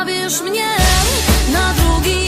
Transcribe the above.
Zostawisz mnie na drugi